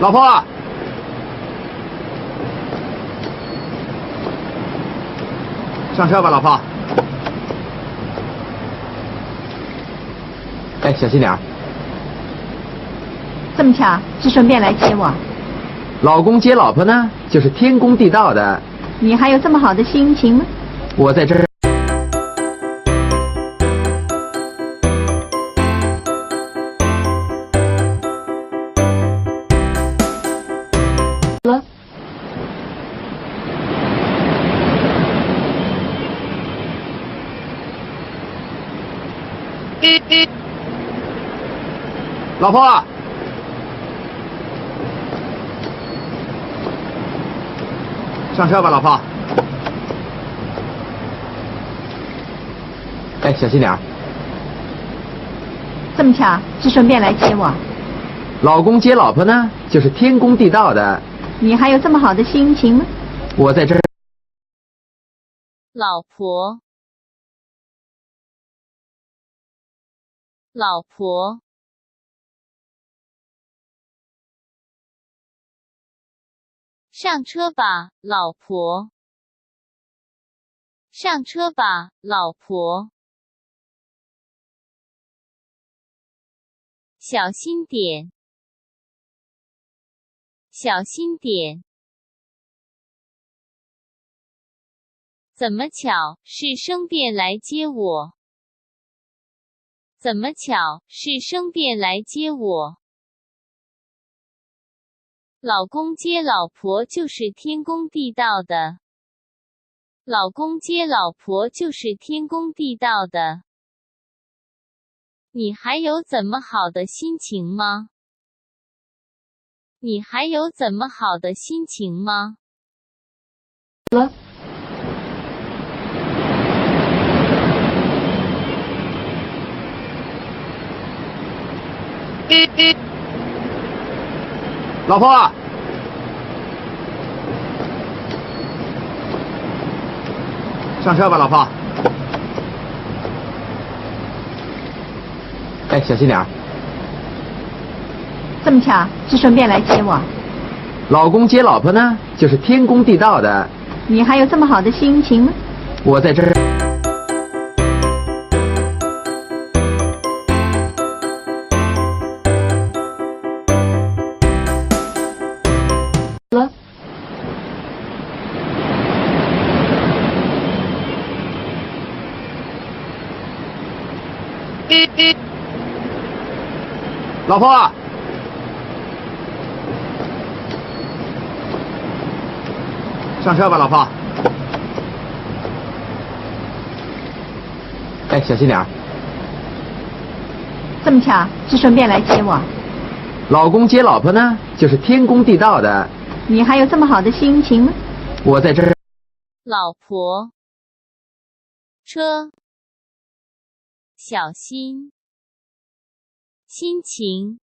老婆，上车吧，老婆。哎，小心点儿。这么巧，是顺便来接我？老公接老婆呢，就是天公地道的。你还有这么好的心情吗？我在这儿。老婆，上车吧，老婆。哎，小心点儿。这么巧，是顺便来接我？老公接老婆呢，就是天公地道的。你还有这么好的心情吗？我在这儿。老婆，老婆，上车吧，老婆，上车吧，老婆，小心点，小心点。怎么巧是生便来接我？怎么巧是生便来接我？老公接老婆就是天公地道的，老公接老婆就是天公地道的。你还有怎么好的心情吗？你还有怎么好的心情吗？了，老婆，上车吧，老婆。哎，小心点儿。这么巧，是顺便来接我？老公接老婆呢，就是天公地道的。你还有这么好的心情吗？我在这儿。老婆，上车吧，老婆。哎，小心点儿。这么巧，是顺便来接我？老公接老婆呢，就是天公地道的。你还有这么好的心情吗？我在这儿。老婆，车，小心，心情，